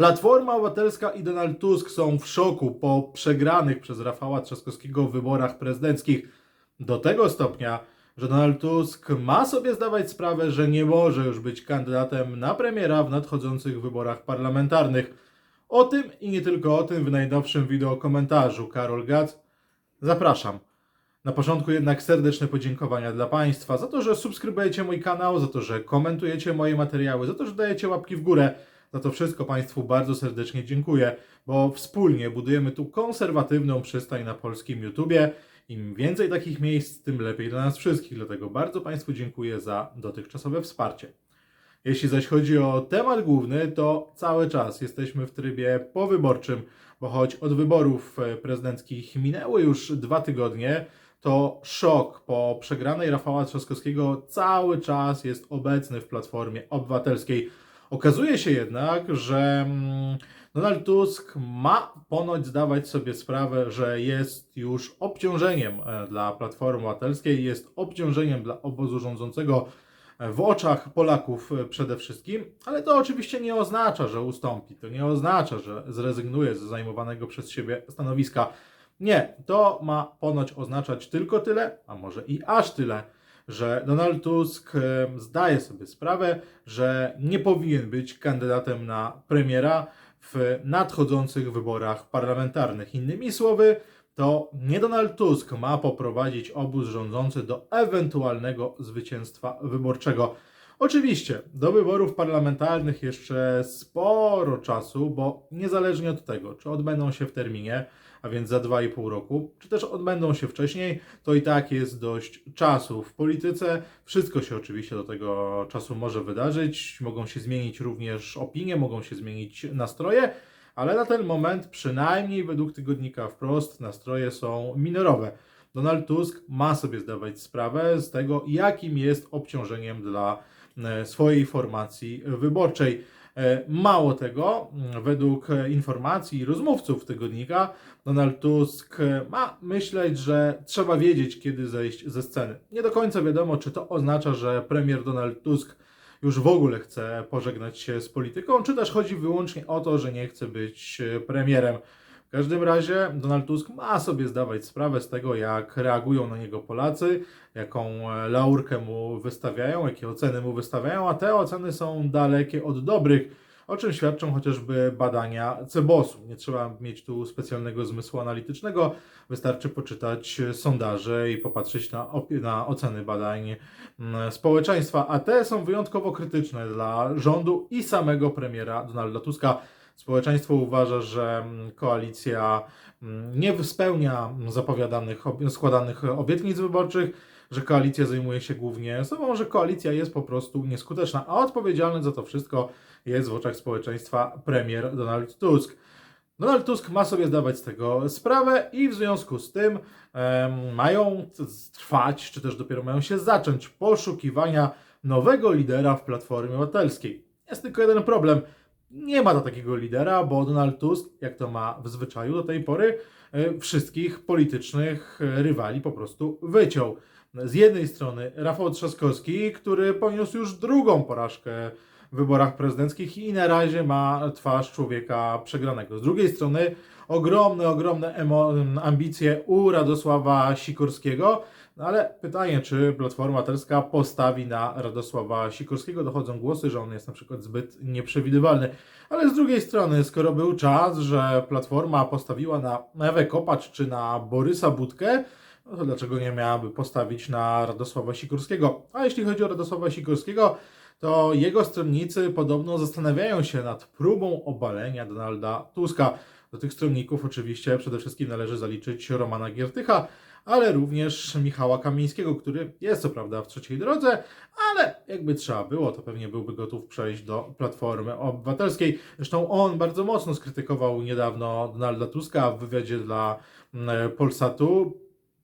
Platforma Obywatelska i Donald Tusk są w szoku po przegranych przez Rafała Trzaskowskiego wyborach prezydenckich do tego stopnia, że Donald Tusk ma sobie zdawać sprawę, że nie może już być kandydatem na premiera w nadchodzących wyborach parlamentarnych. O tym i nie tylko o tym w najnowszym wideo komentarzu Karol Gac. Zapraszam. Na początku jednak serdeczne podziękowania dla Państwa za to, że subskrybujecie mój kanał, za to, że komentujecie moje materiały, za to, że dajecie łapki w górę. Za to wszystko Państwu bardzo serdecznie dziękuję, bo wspólnie budujemy tu konserwatywną przystań na polskim YouTubie. Im więcej takich miejsc, tym lepiej dla nas wszystkich. Dlatego bardzo Państwu dziękuję za dotychczasowe wsparcie. Jeśli zaś chodzi o temat główny, to cały czas jesteśmy w trybie powyborczym, bo choć od wyborów e, prezydenckich minęły już dwa tygodnie, to szok po przegranej Rafała Trzaskowskiego cały czas jest obecny w Platformie Obywatelskiej. Okazuje się jednak, że mm, Donald Tusk ma ponoć zdawać sobie sprawę, że jest już obciążeniem e, dla Platformy Obywatelskiej, jest obciążeniem dla obozu rządzącego e, w oczach Polaków e, przede wszystkim, ale to oczywiście nie oznacza, że ustąpi, to nie oznacza, że zrezygnuje z zajmowanego przez siebie stanowiska. Nie, to ma ponoć oznaczać tylko tyle, a może i aż tyle, że Donald Tusk zdaje sobie sprawę, że nie powinien być kandydatem na premiera w nadchodzących wyborach parlamentarnych. Innymi słowy, to nie Donald Tusk ma poprowadzić obóz rządzący do ewentualnego zwycięstwa wyborczego. Oczywiście, do wyborów parlamentarnych jeszcze sporo czasu, bo niezależnie od tego, czy odbędą się w terminie, a więc za 2,5 roku, czy też odbędą się wcześniej, to i tak jest dość czasu w polityce. Wszystko się oczywiście do tego czasu może wydarzyć, mogą się zmienić również opinie, mogą się zmienić nastroje, ale na ten moment, przynajmniej według tygodnika wprost, nastroje są minorowe. Donald Tusk ma sobie zdawać sprawę z tego, jakim jest obciążeniem dla e, swojej formacji wyborczej. E, Mało tego, m, według informacji rozmówców tygodnika, Donald Tusk e, ma myśleć, że trzeba wiedzieć, kiedy zejść ze sceny. Nie do końca wiadomo, czy to oznacza, że premier Donald Tusk już w ogóle chce pożegnać się z polityką, czy też chodzi wyłącznie o to, że nie chce być e, premierem. W każdym razie Donald Tusk ma sobie zdawać sprawę z tego, jak reagują na niego Polacy, jaką e, laurkę mu wystawiają, jakie oceny mu wystawiają, a te oceny są dalekie od dobrych, o czym świadczą chociażby badania Cebosu. Nie trzeba mieć tu specjalnego zmysłu analitycznego, wystarczy poczytać sondaże i popatrzeć na, na oceny badań mm, społeczeństwa, a te są wyjątkowo krytyczne dla rządu i samego premiera Donalda Tuska. Społeczeństwo uważa, że mm, koalicja mm, nie spełnia zapowiadanych, składanych obietnic wyborczych, że koalicja zajmuje się głównie sobą, że koalicja jest po prostu nieskuteczna, a odpowiedzialny za to wszystko jest w oczach społeczeństwa premier Donald Tusk. Donald Tusk ma sobie zdawać z tego sprawę i w związku z tym mają trwać, czy też dopiero mają się zacząć poszukiwania nowego lidera w Platformie Obywatelskiej. Jest tylko jeden problem. Nie ma do takiego lidera, bo Donald Tusk, jak to ma w zwyczaju do tej pory, e, wszystkich politycznych e, rywali po prostu wyciął. Z jednej strony Rafał Trzaskowski, który poniósł już drugą porażkę wyborach prezydenckich i na razie ma twarz człowieka przegranego. Z drugiej strony ogromne, ogromne emo- ambicje u Radosława Sikorskiego, no ale pytanie, czy Platforma Obywatelska postawi na Radosława Sikorskiego? Dochodzą głosy, że on jest na przykład zbyt nieprzewidywalny. Ale z drugiej strony, skoro był czas, że Platforma postawiła na Ewę Kopacz czy na Borysa Budkę, no to dlaczego nie miałaby postawić na Radosława Sikorskiego? A jeśli chodzi o Radosława Sikorskiego, to jego stronnicy podobno zastanawiają się nad próbą obalenia Donalda Tuska. Do tych stronników oczywiście przede wszystkim należy zaliczyć Romana Giertycha, ale również Michała Kamińskiego, który jest co prawda w trzeciej drodze, ale jakby trzeba było, to pewnie byłby gotów przejść do Platformy Obywatelskiej. Zresztą on bardzo mocno skrytykował niedawno Donalda Tuska w wywiadzie dla mm, Polsatu.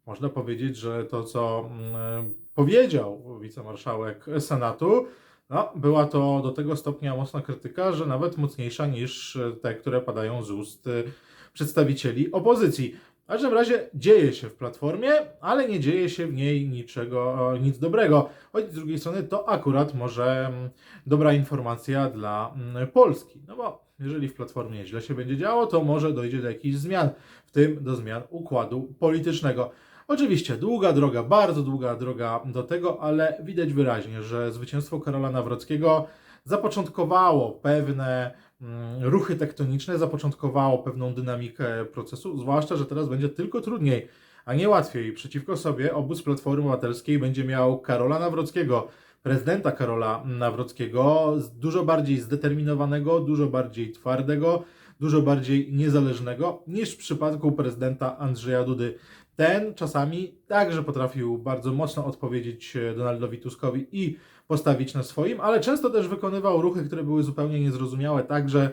Można powiedzieć, że to, co mm, powiedział wicemarszałek Senatu, no, była to do tego stopnia mocna krytyka, że nawet mocniejsza niż te, które padają z ust y, przedstawicieli opozycji. W każdym razie dzieje się w Platformie, ale nie dzieje się w niej niczego, nic dobrego. Choć z drugiej strony to akurat może mm, dobra informacja dla mm, Polski. No bo jeżeli w Platformie źle się będzie działo, to może dojdzie do jakichś zmian, w tym do zmian układu politycznego. Oczywiście długa droga, bardzo długa droga do tego, ale widać wyraźnie, że zwycięstwo Karola Nawrockiego zapoczątkowało pewne mm, ruchy tektoniczne, zapoczątkowało pewną dynamikę procesu, zwłaszcza, że teraz będzie tylko trudniej, a nie łatwiej. Przeciwko sobie obóz Platformy Obywatelskiej będzie miał Karola Nawrockiego, prezydenta Karola Nawrockiego, dużo bardziej zdeterminowanego, dużo bardziej twardego, dużo bardziej niezależnego niż w przypadku prezydenta Andrzeja Dudy. Ten czasami także potrafił bardzo mocno odpowiedzieć e, Donaldowi Tuskowi i postawić na swoim, ale często też wykonywał ruchy, które były zupełnie niezrozumiałe, także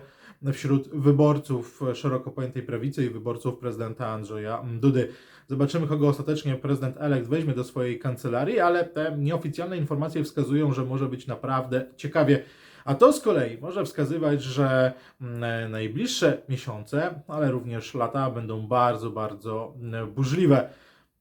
wśród wyborców szeroko pojętej prawicy i wyborców prezydenta Andrzeja Dudy. Zobaczymy, kogo ostatecznie prezydent elekt weźmie do swojej kancelarii, ale te nieoficjalne informacje wskazują, że może być naprawdę ciekawie. A to z kolei może wskazywać, że mm, najbliższe miesiące, ale również lata będą bardzo, bardzo mm, burzliwe.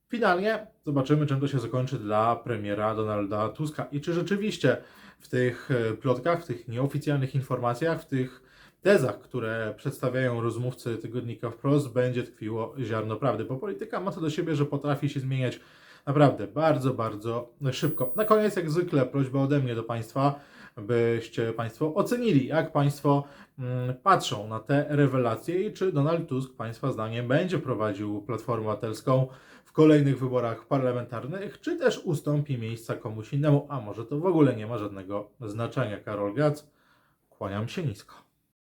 Finalnie zobaczymy, czym to się zakończy dla premiera Donalda Tuska i czy rzeczywiście w tych e, plotkach, w tych nieoficjalnych informacjach, w tych tezach, które przedstawiają rozmówcy tygodnika wprost, będzie tkwiło ziarno prawdy. Bo polityka ma to do siebie, że potrafi się zmieniać naprawdę bardzo, bardzo szybko. Na koniec, jak zwykle, prośba ode mnie do Państwa, byście Państwo ocenili, jak Państwo mm, patrzą na te rewelacje i czy Donald Tusk, Państwa zdaniem, będzie prowadził Platformę Obywatelską w kolejnych wyborach parlamentarnych, czy też ustąpi miejsca komuś innemu, a może to w ogóle nie ma żadnego znaczenia. Karol Gac, kłaniam się nisko.